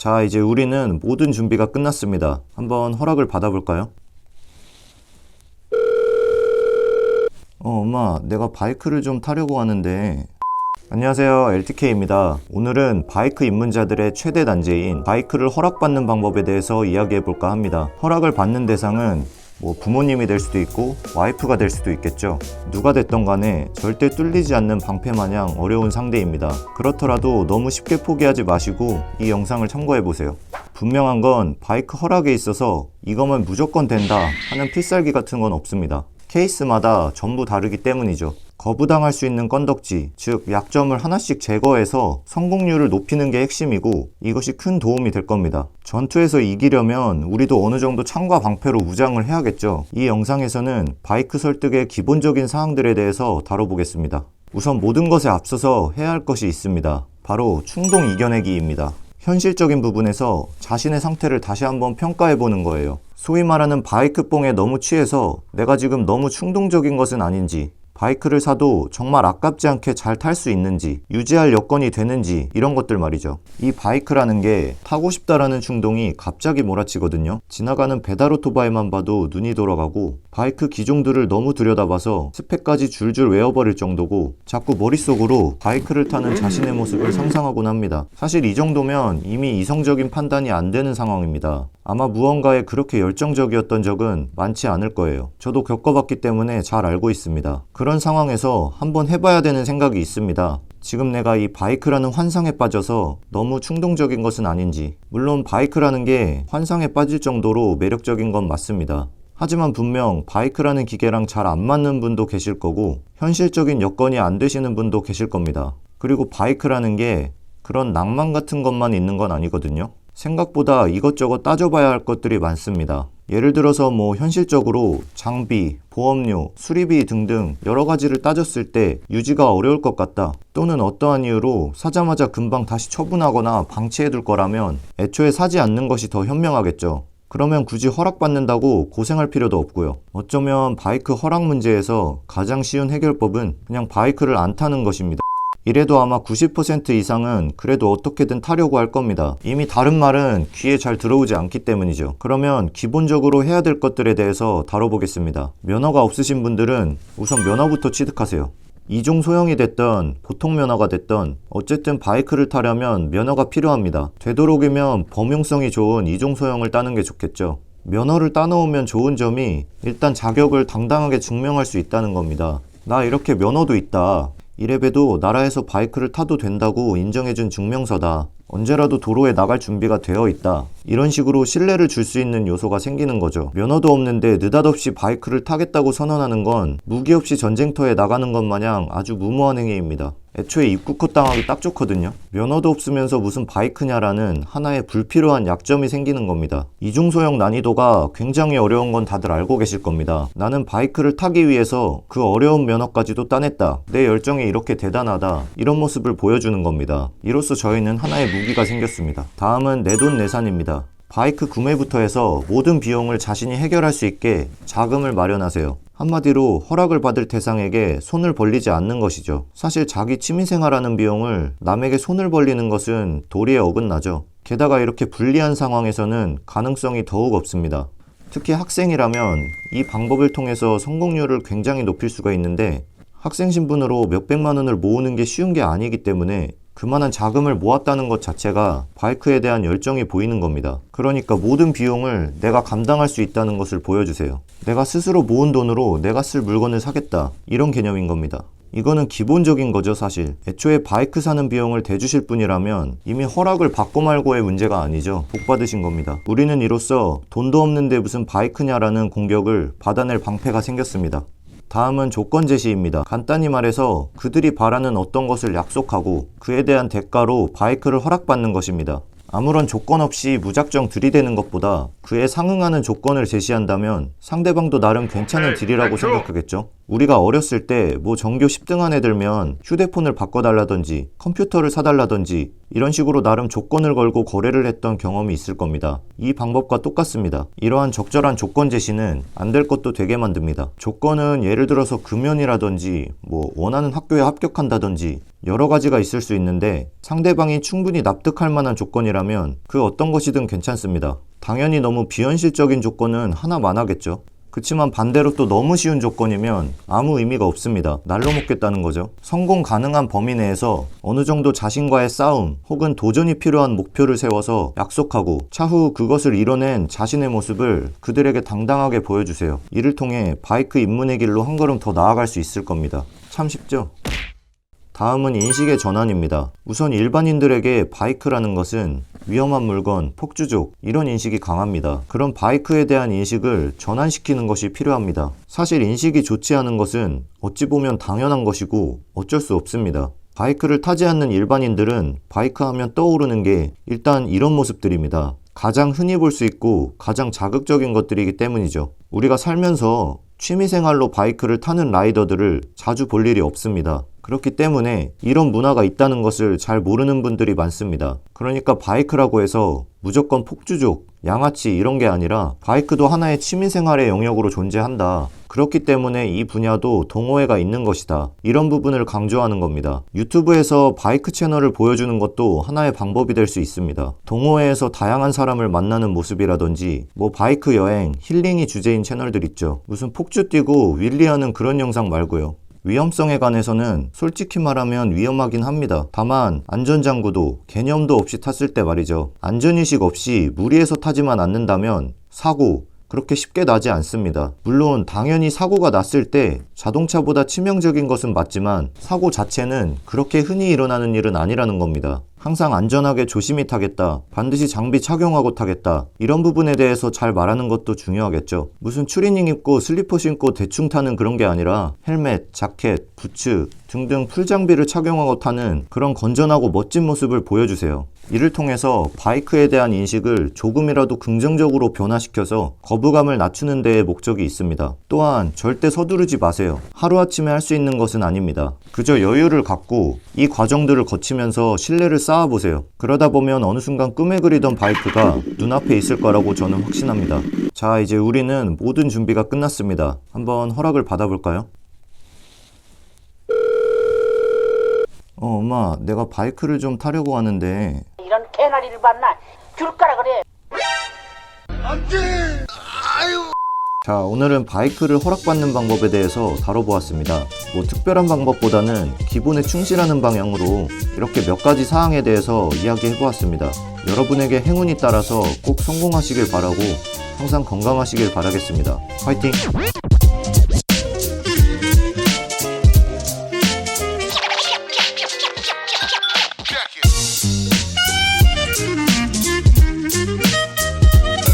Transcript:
자, 이제 우리는 모든 준비가 끝났습니다. 한번 허락을 받아볼까요? 어, 엄마, 내가 바이크를 좀 타려고 하는데. 안녕하세요. LTK입니다. 오늘은 바이크 입문자들의 최대 난제인 바이크를 허락받는 방법에 대해서 이야기해 볼까 합니다. 허락을 받는 대상은 뭐 부모님이 될 수도 있고 와이프가 될 수도 있겠죠. 누가 됐던 간에 절대 뚫리지 않는 방패 마냥 어려운 상대입니다. 그렇더라도 너무 쉽게 포기하지 마시고 이 영상을 참고해 보세요. 분명한 건 바이크 허락에 있어서 이거면 무조건 된다 하는 필살기 같은 건 없습니다. 케이스마다 전부 다르기 때문이죠. 거부당할 수 있는 건덕지, 즉 약점을 하나씩 제거해서 성공률을 높이는 게 핵심이고 이것이 큰 도움이 될 겁니다. 전투에서 이기려면 우리도 어느 정도 창과 방패로 무장을 해야겠죠. 이 영상에서는 바이크 설득의 기본적인 사항들에 대해서 다뤄보겠습니다. 우선 모든 것에 앞서서 해야 할 것이 있습니다. 바로 충동 이겨내기입니다. 현실적인 부분에서 자신의 상태를 다시 한번 평가해 보는 거예요. 소위 말하는 바이크 뽕에 너무 취해서 내가 지금 너무 충동적인 것은 아닌지, 바이크를 사도 정말 아깝지 않게 잘 탈 수 있는지, 유지할 여건이 되는지, 이런 것들 말이죠. 이 바이크라는 게 타고 싶다라는 충동이 갑자기 몰아치거든요. 지나가는 배달 오토바이만 봐도 눈이 돌아가고, 바이크 기종들을 너무 들여다봐서 스펙까지 줄줄 외워버릴 정도고, 자꾸 머릿속으로 바이크를 타는 자신의 모습을 상상하곤 합니다. 사실 이 정도면 이미 이성적인 판단이 안 되는 상황입니다. 아마 무언가에 그렇게 열정적이었던 적은 많지 않을 거예요. 저도 겪어봤기 때문에 잘 알고 있습니다. 그런 상황에서 한번 해봐야 되는 생각이 있습니다. 지금 내가 이 바이크라는 환상에 빠져서 너무 충동적인 것은 아닌지. 물론 바이크라는 게 환상에 빠질 정도로 매력적인 건 맞습니다. 하지만 분명 바이크라는 기계랑 잘 안 맞는 분도 계실 거고 현실적인 여건이 안 되시는 분도 계실 겁니다. 그리고 바이크라는 게 그런 낭만 같은 것만 있는 건 아니거든요. 생각보다 이것저것 따져봐야 할 것들이 많습니다. 예를 들어서 뭐 현실적으로 장비, 보험료, 수리비 등등 여러 가지를 따졌을 때 유지가 어려울 것 같다. 또는 어떠한 이유로 사자마자 금방 다시 처분하거나 방치해둘 거라면 애초에 사지 않는 것이 더 현명하겠죠. 그러면 굳이 허락받는다고 고생할 필요도 없고요. 어쩌면 바이크 허락 문제에서 가장 쉬운 해결법은 그냥 바이크를 안 타는 것입니다. 이래도 아마 90% 이상은 그래도 어떻게든 타려고 할 겁니다. 이미 다른 말은 귀에 잘 들어오지 않기 때문이죠. 그러면 기본적으로 해야 될 것들에 대해서 다뤄보겠습니다. 면허가 없으신 분들은 우선 면허부터 취득하세요. 이종 소형이 됐던 보통 면허가 됐던 어쨌든 바이크를 타려면 면허가 필요합니다. 되도록이면 범용성이 좋은 이종 소형을 따는 게 좋겠죠. 면허를 따놓으면 좋은 점이 일단 자격을 당당하게 증명할 수 있다는 겁니다. 나 이렇게 면허도 있다. 이래봬도 나라에서 바이크를 타도 된다고 인정해준 증명서다. 언제라도 도로에 나갈 준비가 되어 있다. 이런 식으로 신뢰를 줄 수 있는 요소가 생기는 거죠. 면허도 없는데 느닷없이 바이크를 타겠다고 선언하는 건 무기 없이 전쟁터에 나가는 것 마냥 아주 무모한 행위입니다. 애초에 입국컷 당하기 딱 좋거든요. 면허도 없으면서 무슨 바이크냐라는 하나의 불필요한 약점이 생기는 겁니다. 이중소형 난이도가 굉장히 어려운 건 다들 알고 계실 겁니다. 나는 바이크를 타기 위해서 그 어려운 면허까지도 따냈다. 내 열정이 이렇게 대단하다. 이런 모습을 보여주는 겁니다. 이로써 저희는 하나의 무기가 생겼습니다. 다음은 내돈내산입니다. 바이크 구매부터 해서 모든 비용을 자신이 해결할 수 있게 자금을 마련하세요. 한마디로 허락을 받을 대상에게 손을 벌리지 않는 것이죠. 사실 자기 취미생활하는 비용을 남에게 손을 벌리는 것은 도리에 어긋나죠. 게다가 이렇게 불리한 상황에서는 가능성이 더욱 없습니다. 특히 학생이라면 이 방법을 통해서 성공률을 굉장히 높일 수가 있는데 학생 신분으로 몇백만 원을 모으는 게 쉬운 게 아니기 때문에 그만한 자금을 모았다는 것 자체가 바이크에 대한 열정이 보이는 겁니다. 그러니까 모든 비용을 내가 감당할 수 있다는 것을 보여주세요. 내가 스스로 모은 돈으로 내가 쓸 물건을 사겠다. 이런 개념인 겁니다. 이거는 기본적인 거죠, 사실. 애초에 바이크 사는 비용을 대주실 분이라면 이미 허락을 받고 말고의 문제가 아니죠. 복 받으신 겁니다. 우리는 이로써 돈도 없는데 무슨 바이크냐라는 공격을 받아낼 방패가 생겼습니다. 다음은 조건 제시입니다. 간단히 말해서 그들이 바라는 어떤 것을 약속하고 그에 대한 대가로 바이크를 허락받는 것입니다. 아무런 조건 없이 무작정 들이대는 것보다 그에 상응하는 조건을 제시한다면 상대방도 나름 괜찮은 딜이라고 생각하겠죠. 우리가 어렸을 때 뭐 전교 10등 안에 들면 휴대폰을 바꿔달라든지 컴퓨터를 사달라든지 이런 식으로 나름 조건을 걸고 거래를 했던 경험이 있을 겁니다. 이 방법과 똑같습니다. 이러한 적절한 조건 제시는 안 될 것도 되게 만듭니다. 조건은 예를 들어서 금연이라든지 뭐 원하는 학교에 합격한다든지 여러 가지가 있을 수 있는데 상대방이 충분히 납득할 만한 조건이라면 그 어떤 것이든 괜찮습니다. 당연히 너무 비현실적인 조건은 하나만 하겠죠. 그치만 반대로 또 너무 쉬운 조건이면 아무 의미가 없습니다. 날로 먹겠다는 거죠. 성공 가능한 범위 내에서 어느 정도 자신과의 싸움 혹은 도전이 필요한 목표를 세워서 약속하고 차후 그것을 이뤄낸 자신의 모습을 그들에게 당당하게 보여주세요. 이를 통해 바이크 입문의 길로 한 걸음 더 나아갈 수 있을 겁니다. 참 쉽죠? 다음은 인식의 전환입니다. 우선 일반인들에게 바이크라는 것은 위험한 물건, 폭주족, 이런 인식이 강합니다. 그런 바이크에 대한 인식을 전환시키는 것이 필요합니다. 사실 인식이 좋지 않은 것은 어찌 보면 당연한 것이고 어쩔 수 없습니다. 바이크를 타지 않는 일반인들은 바이크 하면 떠오르는 게 일단 이런 모습들입니다. 가장 흔히 볼 수 있고 가장 자극적인 것들이기 때문이죠. 우리가 살면서 취미생활로 바이크를 타는 라이더들을 자주 볼 일이 없습니다. 그렇기 때문에 이런 문화가 있다는 것을 잘 모르는 분들이 많습니다. 그러니까 바이크라고 해서 무조건 폭주족, 양아치 이런 게 아니라 바이크도 하나의 취미생활의 영역으로 존재한다. 그렇기 때문에 이 분야도 동호회가 있는 것이다. 이런 부분을 강조하는 겁니다. 유튜브에서 바이크 채널을 보여주는 것도 하나의 방법이 될 수 있습니다. 동호회에서 다양한 사람을 만나는 모습이라든지 뭐 바이크 여행, 힐링이 주제인 채널들 있죠. 무슨 폭주 뛰고 윌리하는 그런 영상 말고요. 위험성에 관해서는 솔직히 말하면 위험하긴 합니다. 다만 안전장구도 개념도 없이 탔을 때 말이죠. 안전의식 없이 무리해서 타지만 않는다면 사고 그렇게 쉽게 나지 않습니다. 물론 당연히 사고가 났을 때 자동차보다 치명적인 것은 맞지만 사고 자체는 그렇게 흔히 일어나는 일은 아니라는 겁니다. 항상 안전하게 조심히 타겠다. 반드시 장비 착용하고 타겠다. 이런 부분에 대해서 잘 말하는 것도 중요하겠죠. 무슨 추리닝 입고 슬리퍼 신고 대충 타는 그런 게 아니라 헬멧, 자켓, 부츠 등등 풀장비를 착용하고 타는 그런 건전하고 멋진 모습을 보여주세요. 이를 통해서 바이크에 대한 인식을 조금이라도 긍정적으로 변화시켜서 거부감을 낮추는 데에 목적이 있습니다. 또한 절대 서두르지 마세요. 하루아침에 할 수 있는 것은 아닙니다. 그저 여유를 갖고 이 과정들을 거치면서 신뢰를 쌓 아보세요. 그러다 보면 어느 순간 꿈에 그리던 바이크가 눈앞에 있을 거라고 저는 확신합니다. 자, 이제 우리는 모든 준비가 끝났습니다. 한번 허락을 받아볼까요? 어, 엄마, 내가 바이크를 좀 타려고 하는데 이런 개나리를 봤나? 줄 까라 그래. 자, 오늘은 바이크를 허락받는 방법에 대해서 다뤄보았습니다. 뭐 특별한 방법보다는 기본에 충실하는 방향으로 이렇게 몇 가지 사항에 대해서 이야기해보았습니다. 여러분에게 행운이 따라서 꼭 성공하시길 바라고 항상 건강하시길 바라겠습니다. 화이팅!